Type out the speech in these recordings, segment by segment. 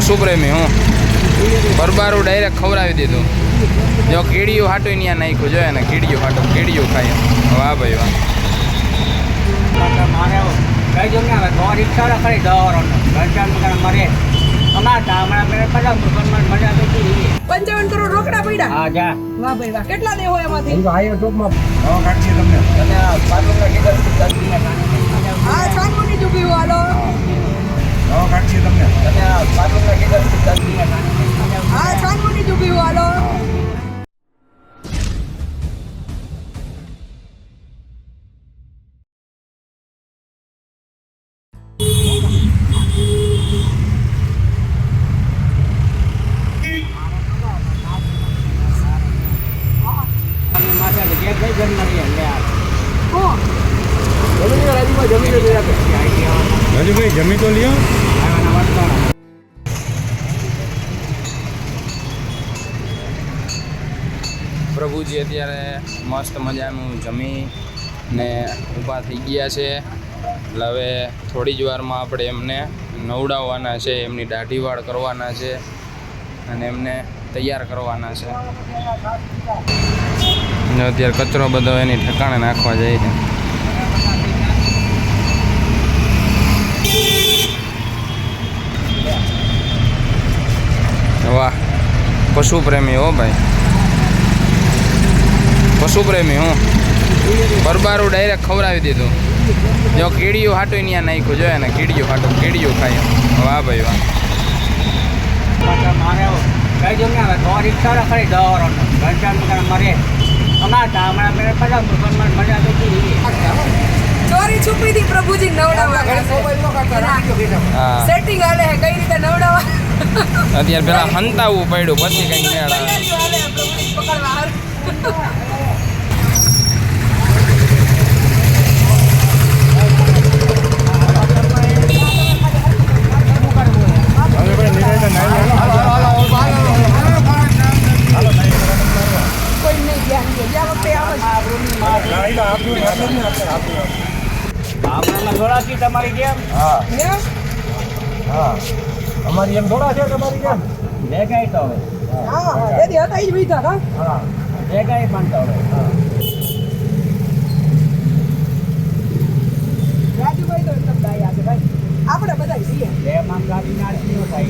પશુ પ્રેમી હું. બરબારું ડાયરેક્ટ ખવડાવી દીધું. જો કીડીયું હાટું ત્યાં નાખ્યું જોઈએ ને કીડીયું હાટું કીડીયું ખાય. વાહ ભાઈ વાહ. કરોડ રોકડા પડ્યા? હા જા. વાહ ભાઈ કેટલા દેવો એમાંથી? હવા કાઢીએ તમને. તમે પાટોના કીધા હા છાનમુની ચૂક્યું હાલો. મસ્ત મજાનું જમી ને ઊભા થઈ ગયા છે. એટલે હવે થોડી જ વારમાં આપણે એમને નવડાવવાના છે, એમની દાઢી વાળ કરવાના છે અને એમને તૈયાર કરવાના છે. અત્યારે કચરો બધો એની ઠેકાણે નાખવા જાય છે. વાહ પશુ પ્રેમી હો ભાઈ. પશુ પ્રેમી હું. બરબારું ડાયરેક્ટ ખવડાવી દીધું. જો કીડીયું હાટું ત્યાં નાખ્યું જોઈએ ને કીડીયું હાટું કીડીયું ખાય વાહ ભાઈ વાહ. ચોરી છુપી થી પ્રભુજી નવડાવવા સેટિંગ હાલે કઈ રીતે નવડાવવા? અત્યારે પેલા હંતાવું પડ્યું પછી કઈ મેળ આવે તૈયારીઓ હાલે હે પ્રભુજી પકડવા હારું. કોઈ નહીં ધ્યાન દે ગયા વખતે આમ જ ગામડામાં તમારી જેમ? હા. અમારી એમ થોડા છે તમારી કેમ ભેગાઈ તો હવે. હા હા ભેગાઈ પણ તો હવે. રાજુભાઈ તો એકદમ ડાયા છે ભાઈ આપણે બધા છીએ બે મામ ગાડી થાય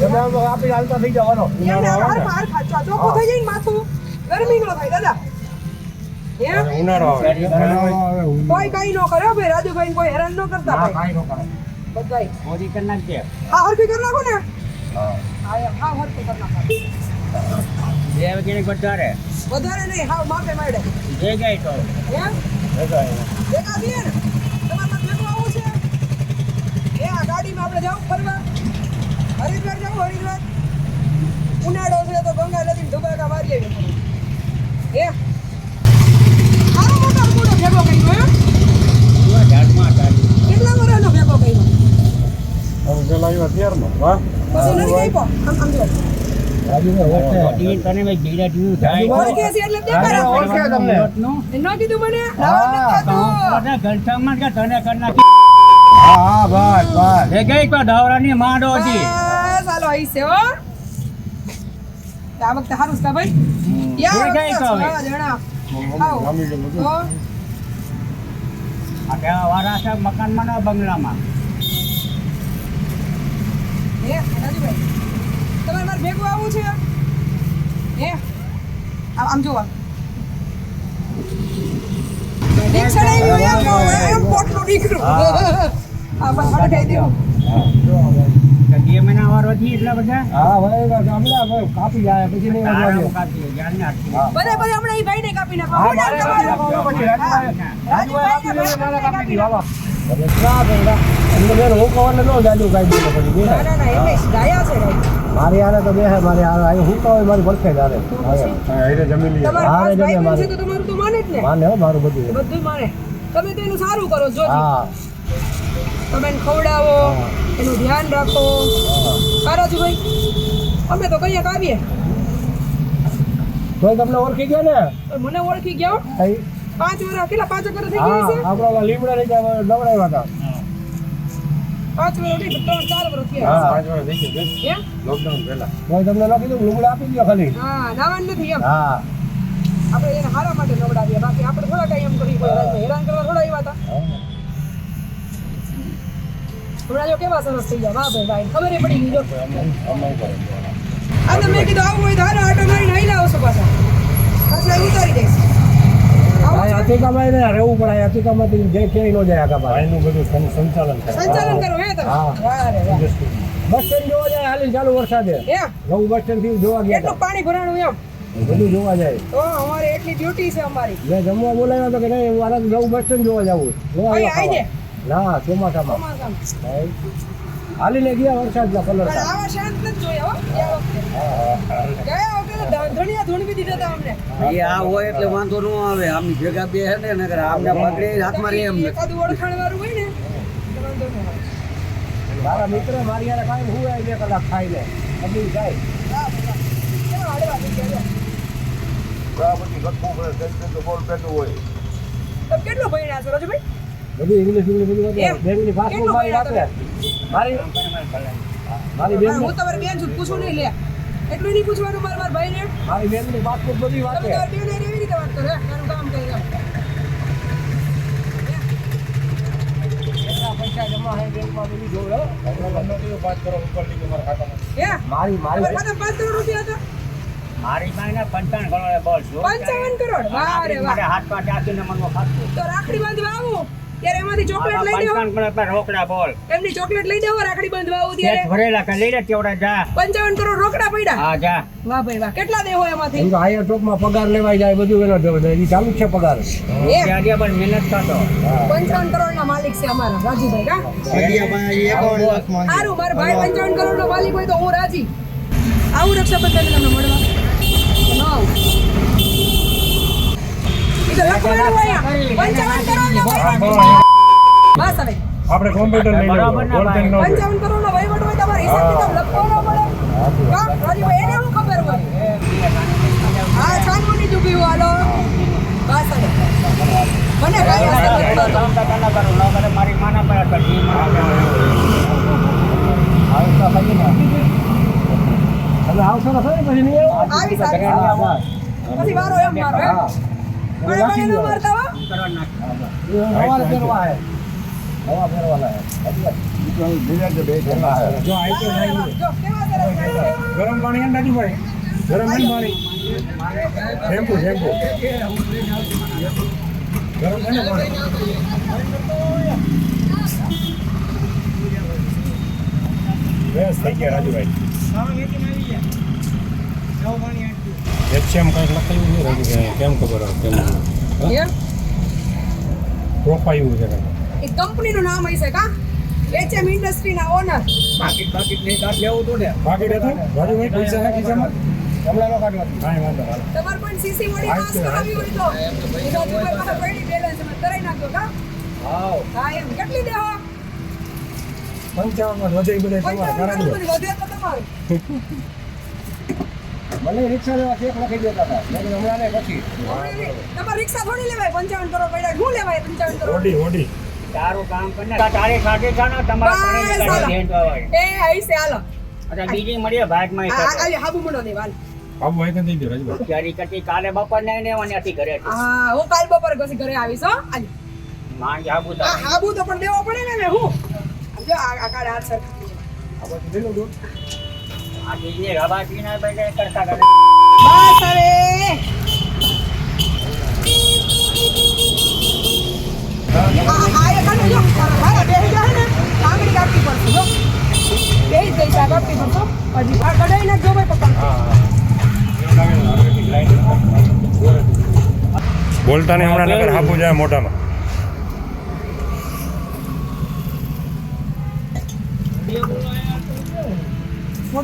તમે હાલતા થઈ જવાનો એમને ખાચો ચોખ્ખું થઈ જાય માથું ગરમી નો થાય દાદા ઉનાળો આવે કોઈ નો કર્યો ભાઈ રાજુભાઈ કરતા ભાઈ બધાય ઓરી કરી નાખજે વધારે વધારે નહીં હા માપે માડે ભેગાઈ તો એમ જે થઈએ ને તમારે પાસે ભેગું આવવું છે એ આ ગાડીમાં આપણે જાવ ફરવા હરિદ્વાર જાવ હરિદ્વાર ઉનાળો છે તો ગંગા નદી ધુબાકા મારી આવી એ સારો મોટો પૂરો ભેગો કર્યો એમ ઝાડમાં ચાલી કેટલા વર્ષનો ભેગો કર્યો હવે પેલા આવ્યા ત્યારનો વાહ પછી નથી કઈ આમ આમ જો બધી તને મેં ધીરે ધીરે થાય ઓળખે છે એટલે દેખાડે ઓળખે તમને. એ ન કીધું મને લાવવાનું તો થતું. બધા ઘરસામાં કે તને કરી નાખી હા હા. બસ બસ. ભેગાઈ તો દવરાની માંડો હતી. બસ, હાલો છે આ વખતે સારું છે ભાઈ. યાર ભેગાઈ તો હવે. છ જણા. આવો. ગમી ગયું બધું. તો આ ત્યાં વાળા છે મકાનમાં ને બંગલામાં. હે રાજુભાઈ તમારે મારે ભેગું આવવું છે? હે? આમ આમ જોવા. રિક્ષા હોય એમ પોટલું નીકળું આ બધા કહી દેવું. તો બે મહિના વાર વધી એટલા બધા? હા ભાઈ હમણાં હવે કાપી જાય પછી નહીં આરામ કાપી જ્ઞાન ને બધા બધા હમણાં ઈ ભાઈને કાપી નાખો. હા, મારે રાજુભાઈ- કાપી. મારી હારે તો બે મારી હારે હું કહું મારી પડખે જ હારે. હારે જમી લઈએ. તમારા હારે પાંચ જમીએ ભાઈ મારે. છે તો તમારું તો માને જ માને હો મારું બધું. બધું માને. તમે તો એનું સારું કરો જો હા. તમે ખવડાવો એનું ધ્યાન રાખો. હા. રાજુભાઈ અમે તો કંઈક આવીએ. તો તમને ઓળખી ગયા ને? મને ઓળખી ગયા? પાંચ વર્ષ કેટલા પાંચ વર્ષ થઈ ગયા છે આપણા લીમડા લઈ ગયા નવડાવ્યા હતા. પાંચ વર્ષ નહીં ત્રણ ચાર વર્ષ થયા. પાંચ વર્ષ થઈ ગયું લોકડાઉન પહેલા. કોઈ તમને ન કીધું લુગડા આપી દો ખાલી. હા નાવાનું નથી એમ. હા. આપણે એને હારા માટે નવડાવીએ બાકી આપણે થોડા કઈ એમ કરી કોઈ હેરાન કરવા થોડા આવ્યા હતા. હમણાં જો કેવા સરસ થઈ ગયા વાહ ભાઈ ભાઈ ખબર પડી ગઈ જો તો મેં કીધું આવું હોય તો હારો આટો મારીને હાઈલા આવશો પાછા પાછા ઉતારી દઈશ આ અતિકામાં એને રહેવું પડે આ જે ક્યાંય ન જાય પાસે એનું બધું સંચાલન સંચાલન કરો હે તમે હા. વાહ રે વાહ બસ સ્ટેન્ડ જોવા જાય હાલી ચાલુ વરસાદે નવું બસ સ્ટેન્ડથી જોવા ગયા એટલું પાણી ભરાણું એમ બધું જોવા જાય તો અમારે એટલી ડ્યુટી છે અમારી મેં જમવા બોલાવ્યો તો કે નહીં મારે નવું બસ સ્ટેન્ડ જોવા જવું આવી ખાવા. ના ચોમાસામાં. હાલીને ગયા વરસાદના કલર પણ આવા શાંત નથી ગયા વખતે. ગયા વખતે તો ધણિયા ધૂણવી દીધા હતા અમને. એ આ હોય એટલે વાંધો ન આવે. આમની ભેગા બે હે ને નકર આમને પકડી હાથમાં રહે એમ એકાદું ઓળખાણ વાળું હોય ને વાંધો ન આવે. મારા મિત્ર મારી યારે કાંઈ હું બે કલાક ખાઈને પછી જાય. હા, બધા. કેવા હળવા થઈ ગયા જો. તમે કેટલું ભણ્યા છો રાજુભાઈ? બધું ઇંગ્લિશ ઇંગ્લિશ બધું પાસબુક કેટલું મારી ભણ્યા મારી? મારી હા, બેન હું તમારે બેન છું પૂછું નહીં લે. એટલું નહીં પૂછવાનું મારા મારા ભાઈને? મારી બેનની પાસબુક બધી વાત વાંચે તમારી બેન એવી રીતે વાત કરો તારું કામ કરી એમ. પૈસા જમા હે બેંકમાં બધું જોઉં હો. હે મારી મારી તમારા પાંચ કરોડ રૂપિયા હતા? મારી પાસે પંચાવન કરોડ બોલ છું. પંચાવન કરોડ? વાહ રે વાહ. મારે હાથ પાસે આપીને મનનો ખાતું તો રાખડી બાંધવા આવું ત્યારે એમાંથી ચોકલેટ લઈ દેવો રોકડા બોલ. એમની ચોકલેટ લઈ દેવો રાખડી બાંધવા આવું ત્યારે. ભરેલા કે લઈ લે તેવડા જા. પંચાવન કરોડ રોકડા પડ્યા. હા જા. વાહ ભાઈ વાહ કેટલા દેવો એમાંથી? એમ તો હાયર ચોકમાં પગાર લેવાય જાય બધું એનો દેવો એ ચાલુ છે પગાર. એ ત્યારે પણ મહેનત કરતો. પંચાવન કરોડ ના માલિક છે અમારા રાજીભાઈ કા? સારું મારા ભાઈ પંચાવન કરોડ નો માલિક હોય તો હું રાજી. આવું રક્ષાબંધન તમને મળવા ન આવું ઈ તો લખવાનું હોય અહીંયા. પંચાવન કરોડ નો વહીવટ. બસ હવે આપણે કોમ્પ્યુટર લઈ બરાબર ના ભાઈ. પંચાવન કરોડ નો વહીવટ હોય તમારે હિસાબ કિતાબ લખવાનો પડે કા? રાજુભાઈ એને હું ખબર હોય હા છાનમુની ડૂબી હાલો બસ હવે મને કઈ અસર. મારી માના પર તમે આવશો હા. પછી વારો એમ મારો કરવા નાખ ફેરવા હે. હવા ફેરવાના હે. જો ગરમ પાણી એમ નથી ભાઈ ગરમ નહીં પાણી. Shampoo shampoo. ગરમ છે ને પાણી? બેસ થઈ ગયા રાજુભાઈ. એચએમ કંઈક નહીં છે કે કેમ ખબર આવે કેમ એમ? છે એ કંપનીનું નામ હશે કા? એચએમ ઇન્ડસ્ટ્રીના ઓનર બાકી બાકી નહીં કાઢ લેવું તું ને. બાકી હતું નહીં પૈસા છે ખિસ્સામાં હમણાં નો કાઢવા કાંઈ વાંધો હાલ તમારે કોઈ સીસી મોડી પાસ કરાવી હોય તો. એ પાસે પડી બેલેન્સમાં કરાઈ નાખો કા? હાવ હા એમ. કેટલી દેહો પંચાવનમાં વધે બધે તમારે કરાવી વધે તો તમારું. મને રિક્ષા લેવા ચેક લખી દેતા હતા. મેં કીધું હમણાં નહીં પછી. તમારે રિક્ષા થોડી લેવાય? પંચાવન કરોડ પડ્યા. શું લેવાય પંચાવન કરોડ? ઓડી ઓડી તારું કામ કરને તારે સાથે છે ને તમારા. એ આઈસે હાલો. અચ્છા બીજી મળીએ ભાગમાં આ આ- આલી હાબુ મુનો દેવાલ આવું હોય દઈ દો રાજુભાઈ? ક્યારી કરતી કાલે બપોર ને ને હતી ઘરે હા હું કાલ બપોરે પછી ઘરે આવીશ હો. આલી માંગ આબુ તો. હાબુ તો પણ દેવો પડે ને હું. જો આ કાળે હાથ સર આ બધું લઈ લઉં છું. આ બીજી રવા પીના બધે કરતા કરે બસ હવે આ આ એ કાઢો જો મારા બેહી જાય ને આંગળી કાપવી પડશે જો બેહી જ જઈશ આ કાપવી પડશે હો. હજી આ કઢાઈ નાખજો ભાઈ પપ્પા બોલતા નહીં હમણાં નગર હાપુ જાય મોઢામાં ને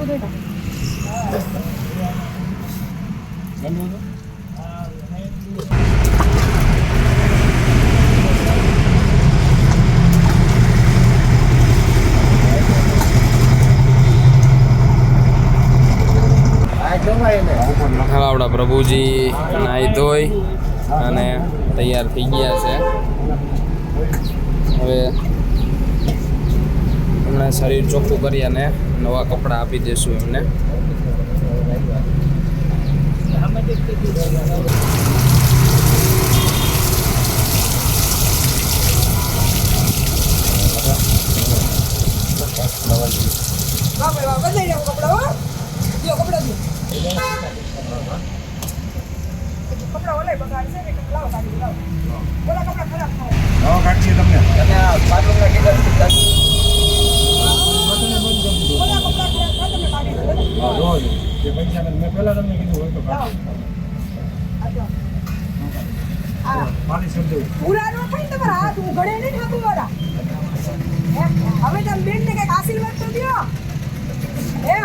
આપણા પ્રભુજી નાહી ધોઈ અને તૈયાર થઈ ગયા છે. હવે શરીર ચોખ્ખું કરી અને નવા કપડાં આપી દઈશું એમને વાહ ભાઈ વાહ બદલાઈ જાવ કપડા હો જો કપડા જો કપડા ઓલે બગાડ છે ને લાવો કાઢી લાવો ઓલા કપડા ખરાબ થાય નવા કાઢીએ તમને ઓલા કપડા ખરાબ થાય તમે કાઢી દો બરાબર? હા, જોવો છો. જે પૈસા મેં પહેલાં તમને કીધું હોય તો લાવો કાઢો. આ જો આ. માલિશ કરી દેવું. પૂરા નો થાય તમારા હાથ ઉઘડે નહીં ખાતું વાળા? હવે તમે બેન ને કંઈક આશીર્વાદ તો દ્યો હે?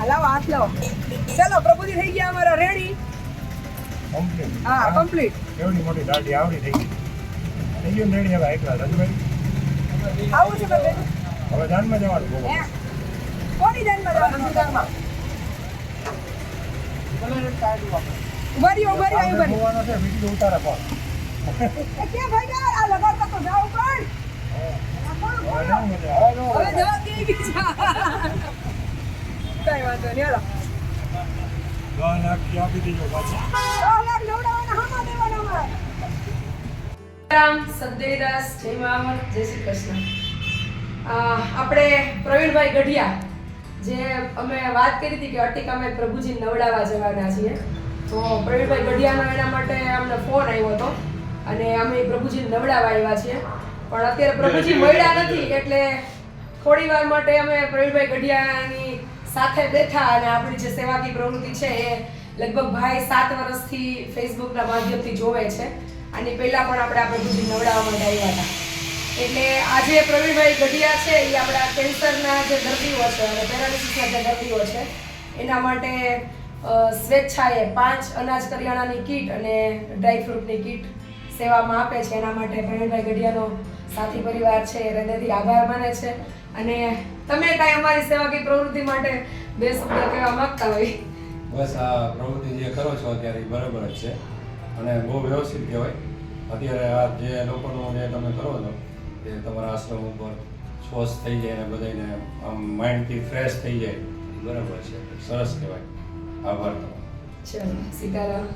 આ લાવો હાથ લાવો. ચાલો પ્રભુજી થઈ ગયા અમારા રેડી કમ્પ્લીટ હા કમ્પ્લીટ એવડી મોટી દાઢી આવડી થઈ ગઈ. થઈ ગયું રેડી હવે એકલા રજભાઈ આવું છે હવે જાનમાં જવાનું કોની જાનમાં જવાનું સુધારમાં ઊભા આવી ઊભા રહ્યો અહીં જોવાનો છે વીડિયો ઉતારે પણ ક્યાં ભાઈ ગયા આ લગાડતા તો જાઓ પણ. હવે કોણ? નહીં મજા આવે. હવે જવા દે આપણે પ્રવીણભાઈ ગઢિયા જે અમે વાત કરી હતી કે અટિક અમે પ્રભુજી નવડાવવા જવાના છીએ. તો પ્રવીણભાઈ ગઢિયાનો એના માટે અમને ફોન આવ્યો હતો અને અમે પ્રભુજી નવડાવવા આવ્યા છીએ. પણ અત્યારે પ્રભુજી મળ્યા નથી એટલે થોડી વાર માટે અમે પ્રવીણભાઈ ગઢિયાની સાથે બેઠા અને આપણી જે સેવાકી પ્રવૃત્તિ છે એ લગભગ ભાઈ સાત વર્ષથી ફેસબુકના માધ્યમથી જોવે છે. આની પહેલા પણ આપણે આ પ્રભુજી નવડાવવા માટે આવ્યા હતા. એટલે આજે પ્રવીણભાઈ ગઢિયા છે એ આપણા કેન્સરના જે દર્દીઓ છે અને પેરાલિસિસના જે દર્દીઓ છે, એના માટે સ્વેચ્છાએ પાંચ અનાજ કરિયાણાની કીટ અને ડ્રાય ફ્રૂટની કીટ સેવામાં આપે છે. એના માટે પ્રવીણભાઈ ગઢિયાનો સાથી પરિવાર છે, એ હૃદયથી આભાર માને છે. અને તમે કાંઈ અમારી સેવાકી પ્રવૃત્તિ માટે બે શબ્દ કહેવા માંગતા હોય? બસ આ પ્રવૃત્તિ જે કરો છો અત્યારે બરાબર જ છે. અને બહુ વ્યવસ્થિત કહેવાય. અત્યારે આ જે લોકોનું જે તમે કરો છો એ તમારા આશ્રમ ઉપર સ્વસ્થ થઈ જાય અને બધાને આમ માઇન્ડથી ફ્રેશ થઈ જાય. બરાબર છે. સરસ કહેવાય. આભાર તમારો. સીતારામ